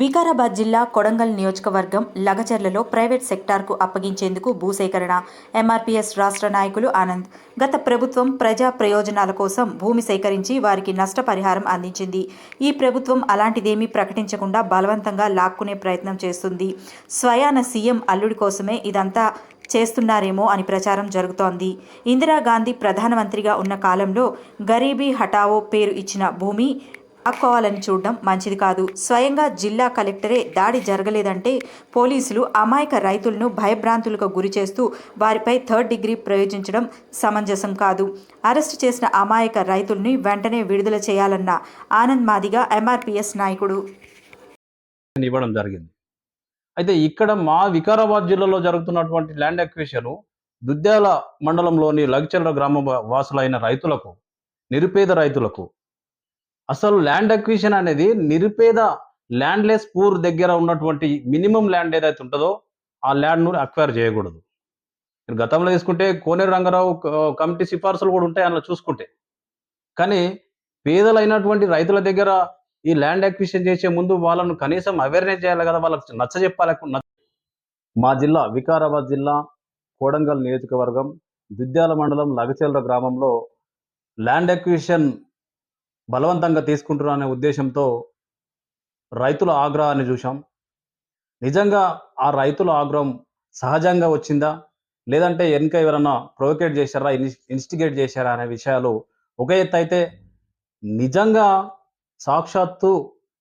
వికారాబాద్ జిల్లా కొడంగల్ నియోజకవర్గం లగచర్లలో ప్రైవేట్ సెక్టార్కు అప్పగించేందుకు భూసేకరణ. ఎంఆర్పీఎస్ రాష్ట్ర నాయకులు ఆనంద్. గత ప్రభుత్వం ప్రజా ప్రయోజనాల కోసం భూమి సేకరించి వారికి నష్టపరిహారం అందించింది. ఈ ప్రభుత్వం అలాంటిదేమీ ప్రకటించకుండా బలవంతంగా లాక్కునే ప్రయత్నం చేస్తుంది. స్వయాన సీఎం అల్లుడి కోసమే ఇదంతా చేస్తున్నారేమో అని ప్రచారం జరుగుతోంది. ఇందిరాగాంధీ ప్రధానమంత్రిగా ఉన్న కాలంలో గరీబీ హఠావో పేరు ఇచ్చిన భూమి లాక్కోవాలని చూడడం మంచిది కాదు. స్వయంగా జిల్లా కలెక్టరే దాడి జరగలేదంటే పోలీసులు అమాయక రైతులను భయభ్రాంతులకు గురి చేస్తూ వారిపై థర్డ్ డిగ్రీ ప్రయోజించడం సమంజసం కాదు. అరెస్టు చేసిన అమాయక రైతుల్ని వెంటనే విడుదల చేయాలన్న ఆనంద్ మాదిగా ఎంఆర్పిఎస్ నాయకుడు. ఇవ్వడం జరిగింది. అయితే ఇక్కడ మా వికారాబాద్ జిల్లాలో జరుగుతున్నటువంటి ల్యాండ్ ఎక్విషన్ దుద్యాల మండలంలోని లగ్చర్ల గ్రామ వాసులైన రైతులకు నిరుపేద రైతులకు అసలు ల్యాండ్ అక్విజిషన్ అనేది నిరుపేద ల్యాండ్లెస్ పూర్ దగ్గర ఉన్నటువంటి మినిమం ల్యాండ్ ఏదైతే ఉంటుందో ఆ ల్యాండ్ను అక్వైర్ చేయకూడదు. గతంలో తీసుకుంటే కోనేరు రంగారావు కమిటీ సిఫార్సులు కూడా ఉంటాయి అందులో చూసుకుంటే. కానీ పేదలైనటువంటి రైతుల దగ్గర ఈ ల్యాండ్ అక్విజిషన్ చేసే ముందు వాళ్ళను కనీసం అవేర్నెస్ చేయాలి కదా వాళ్ళకి నచ్చ చెప్పాలి మా జిల్లా వికారాబాద్ జిల్లా కోడంగల్ నియోజకవర్గం దుద్యాల మండలం లగచేల గ్రామంలో ల్యాండ్ అక్విజిషన్ బలవంతంగా తీసుకుంటున్నారనే ఉద్దేశంతో రైతుల ఆగ్రహాన్ని చూసాం నిజంగా ఆ రైతుల ఆగ్రహం సహజంగా వచ్చిందా? లేదంటే వెనుక ఎవరన్నా ప్రొవోకేట్ చేశారా? ఇన్- ఇన్స్టిగేట్ చేశారా అనే విషయాలు ఒక ఎత్తు అయితే నిజంగా సాక్షాత్తు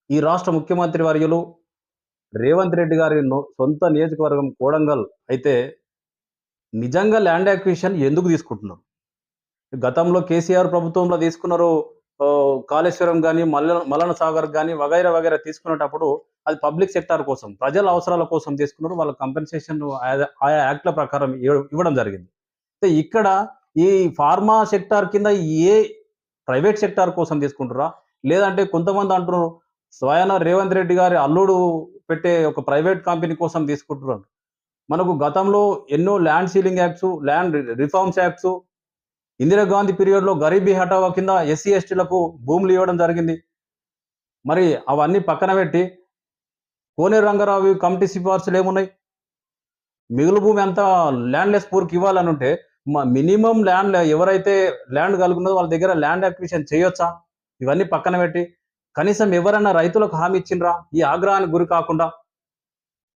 ఈ రాష్ట్ర ముఖ్యమంత్రి వర్యులు రేవంత్ రెడ్డి గారి సొంత నియోజకవర్గం కోడంగల్ అయితే నిజంగా ల్యాండ్ అక్విజిషన్ ఎందుకు తీసుకుంటున్నారు? గతంలో కేసీఆర్ ప్రభుత్వంలో తీసుకున్నారు కాళేశ్వరం కానీ మల్ల మలన సాగర్ కానీ వగైరా వగైరా తీసుకునేటప్పుడు అది పబ్లిక్ సెక్టార్ కోసం ప్రజల అవసరాల కోసం తీసుకున్నారు. వాళ్ళ కంపెన్సేషన్ ఆయా యాక్ట్ల ప్రకారం ఇవ్వడం జరిగింది. ఇక్కడ ఈ ఫార్మా సెక్టార్ కింద ఏ ప్రైవేట్ సెక్టార్ కోసం తీసుకుంటారా లేదంటే కొంతమంది అంటున్నారు స్వయాన రేవంత్ రెడ్డి గారి అల్లుడు పెట్టే ఒక ప్రైవేట్ కంపెనీ కోసం తీసుకుంటున్నారు. మనకు గతంలో ఎన్నో land ceiling acts land reforms acts Indira Gandhi పీరియడ్లో గరీబీ హటావా కింద ఎస్సీ ఎస్టీలకు భూములు ఇవ్వడం జరిగింది. మరి అవన్నీ పక్కన పెట్టి కోనేరు రంగారావు కమిటీ సిఫార్సులు ఏమున్నాయి? మిగులు భూమి అంతా ల్యాండ్లెస్ పూర్కి ఇవ్వాలని ఉంటే మినిమం ల్యాండ్ ఎవరైతే ల్యాండ్ కలుగున్నదో వాళ్ళ దగ్గర ల్యాండ్ అక్విజిషన్ చేయొచ్చా? ఇవన్నీ పక్కన పెట్టి కనీసం ఎవరైనా రైతులకు హామీ ఇచ్చిండ్రా? ఈ ఆగ్రహానికి గురి కాకుండా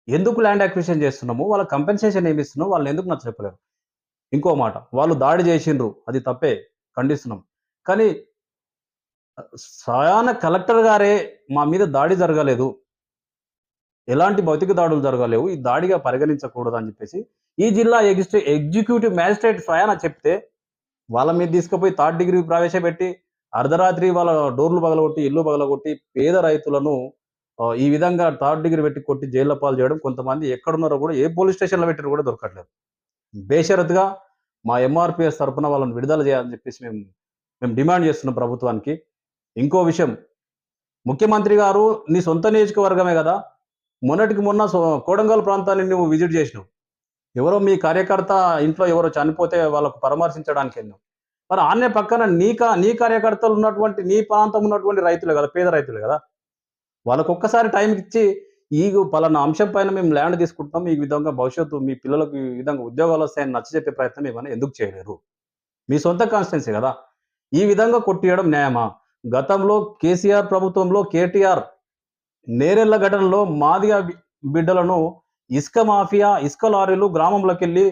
ఎందుకు ల్యాండ్ అక్విజిషన్ చేస్తున్నాము? వాళ్ళ కంపెన్సేషన్ ఏమి ఇస్తున్నాము వాళ్ళని ఎందుకు నచ్చ చెప్పలేరు ఇంకో మాట వాళ్ళు దాడి చేసిండ్రు అది తప్పే ఖండిస్తున్నాం. కానీ స్వయాన కలెక్టర్ గారే మా మీద దాడి జరగలేదు. ఎలాంటి భౌతిక దాడులు జరగలేవు ఈ దాడిగా పరిగణించకూడదు అని చెప్పేసి ఈ జిల్లా ఎగ్జిస్టే ఎగ్జిక్యూటివ్ మ్యాజిస్ట్రేట్ స్వయాన చెప్తే వాళ్ళ మీద తీసుకుపోయి థర్డ్ డిగ్రీ ప్రవేశపెట్టి అర్ధరాత్రి వాళ్ళ డోర్లు పగలగొట్టి ఇల్లు పగలగొట్టి పేద రైతులను ఈ విధంగా థర్డ్ డిగ్రీ పెట్టి కొట్టి జైల్లో పాలు చేయడం కొంతమంది ఎక్కడున్నారో కూడా ఏ పోలీస్ స్టేషన్లో పెట్టినా కూడా దొరకట్లేదు. బేషరత్గా మా ఎంఆర్పిఎస్ తరఫున వాళ్ళని విడుదల చేయాలని చెప్పేసి మేము మేము డిమాండ్ చేస్తున్నాం ప్రభుత్వానికి. ఇంకో విషయం ముఖ్యమంత్రి గారు నీ సొంత నియోజకవర్గమే కదా మొన్నటికి మొన్న కోడంగల్ ప్రాంతాన్ని నువ్వు విజిట్ చేసినావు. ఎవరో మీ కార్యకర్త ఇంట్లో ఎవరో చనిపోతే వాళ్ళకు పరామర్శించడానికి వెళ్ళావు మరి ఆన్నే పక్కన నీ కా నీ కార్యకర్తలు ఉన్నటువంటి నీ ప్రాంతం ఉన్నటువంటి రైతులు కదా పేద రైతులు కదా. వాళ్ళకు ఒక్కసారి టైం ఇచ్చి ఈ పలానా అంశం పైన మేము ల్యాండ్ తీసుకుంటున్నాం ఈ విధంగా భవిష్యత్తు మీ పిల్లలకు ఈ విధంగా ఉద్యోగాలు వస్తాయని నచ్చ చెప్పే ప్రయత్నం ఏమైనా ఎందుకు చేయలేరు? మీ సొంత కాన్స్టిట్యున్సీ కదా. ఈ విధంగా కొట్టియడం న్యాయమా? గతంలో కేసీఆర్ ప్రభుత్వంలో కేటీఆర్ నేరెళ్ళ ఘటనలో మాదిగా బిడ్డలను ఇసుక మాఫియా ఇసుక లారీలు గ్రామంలోకి వెళ్ళి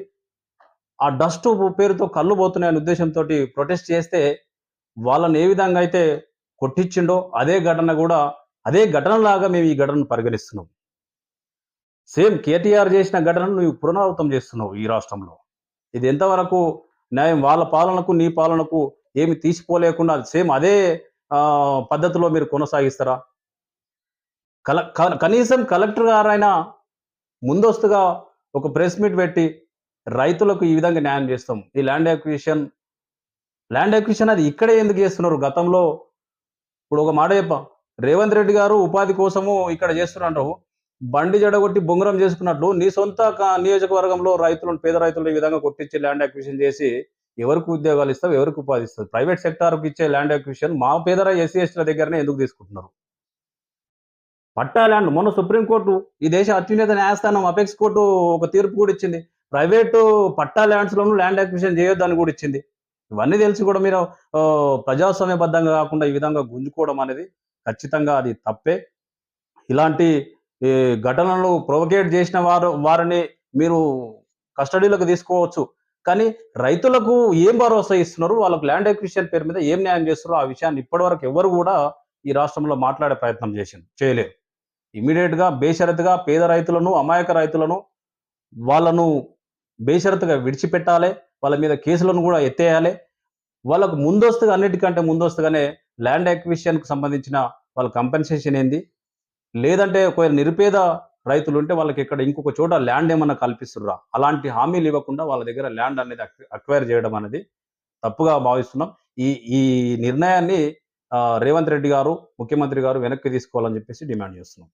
ఆ డస్ట్ పేరుతో కళ్ళు పోతున్నాయనే ఉద్దేశంతో ప్రొటెస్ట్ చేస్తే వాళ్ళని ఏ విధంగా అయితే కొట్టించిండో అదే ఘటన కూడా అదే ఘటనలాగా మేము ఈ ఘటనను పరిగణిస్తున్నాం. సేమ్ కేటీఆర్ చేసిన ఘటనను నువ్వు పునరావృతం చేస్తున్నావు ఈ రాష్ట్రంలో. ఇది ఎంతవరకు న్యాయం? వాళ్ళ పాలనకు నీ పాలనకు ఏమి తీసిపోలేకుండా సేమ్ అదే పద్ధతిలో మీరు కొనసాగిస్తారా? కల కనీసం కలెక్టర్ గారైనా ముందస్తుగా ఒక ప్రెస్ మీట్ పెట్టి రైతులకు ఈ విధంగా న్యాయం చేస్తాం. ఈ ల్యాండ్ అక్విజిషన్ ల్యాండ్ అక్విజిషన్ అది ఇక్కడే ఎందుకు చేస్తున్నారు? గతంలో ఇప్పుడు ఒక మాట చెప్పా రేవంత్ రెడ్డి గారు ఉపాధి కోసము ఇక్కడ చేస్తున్నారు. బండి జడగొట్టి బొంగరం చేసుకున్నట్లు నీ సొంత నియోజకవర్గంలో రైతులను పేద రైతులను ఈ విధంగా కొట్టించి ల్యాండ్ అక్విజిషన్ చేసి ఎవరికి ఉద్యోగాలు ఇస్తావు ఎవరికి ఉపాధి ఇస్తావు? ప్రైవేట్ సెక్టార్కి ఇచ్చే ల్యాండ్ అక్విజిషన్ మా పేద ఎస్సీ ఎస్టీల దగ్గరనే ఎందుకు తీసుకుంటున్నారు? పట్టా ల్యాండ్ మొన్న సుప్రీంకోర్టు ఈ దేశ అత్యున్నత న్యాయస్థానం అపెక్స్ కోర్టు ఒక తీర్పు కూడా ఇచ్చింది. ప్రైవేటు పట్టా ల్యాండ్స్లోనూ ల్యాండ్ అక్విజిషన్ చేయొద్దని కూడా ఇచ్చింది. ఇవన్నీ తెలిసి కూడా మీరు ప్రజాస్వామ్యబద్ధంగా కాకుండా ఈ విధంగా గుంజుకోవడం అనేది ఖచ్చితంగా అది తప్పే. ఇలాంటి ఈ, ఘటనలు ప్రొవకేట్ చేసిన వారు వారిని మీరు కస్టడీలోకి తీసుకోవచ్చు. కానీ రైతులకు ఏం భరోసా ఇస్తున్నారు? వాళ్ళకు ల్యాండ్ ఎక్విషన్ పేరు మీద ఏం న్యాయం చేస్తున్నారో ఆ విషయాన్ని ఇప్పటివరకు ఎవరు కూడా ఈ రాష్ట్రంలో మాట్లాడే ప్రయత్నం చేసింది చేయలేరు ఇమీడియట్గా బేషరతుగా పేద రైతులను అమాయక రైతులను వాళ్ళను బేషరతుగా విడిచిపెట్టాలి. వాళ్ళ మీద కేసులను కూడా ఎత్తేయాలి. వాళ్ళకు ముందస్తుగా అన్నిటికంటే ముందస్తుగానే ల్యాండ్ ఎక్విజిషన్ సంబంధించిన వాళ్ళ కంపెన్సేషన్ ఏంది? లేదంటే ఒకవేళ నిరుపేద రైతులు ఉంటే వాళ్ళకి ఇక్కడ ఇంకొక చోట ల్యాండ్ ఏమన్నా కల్పిస్తుర్రా? అలాంటి హామీలు ఇవ్వకుండా వాళ్ళ దగ్గర ల్యాండ్ అనేది అక్వైర్ చేయడం అనేది తప్పుగా భావిస్తున్నాం. ఈ ఈ నిర్ణయాన్ని రేవంత్ రెడ్డి గారు ముఖ్యమంత్రి గారు వెనక్కి తీసుకోవాలని చెప్పేసి డిమాండ్ చేస్తున్నాం.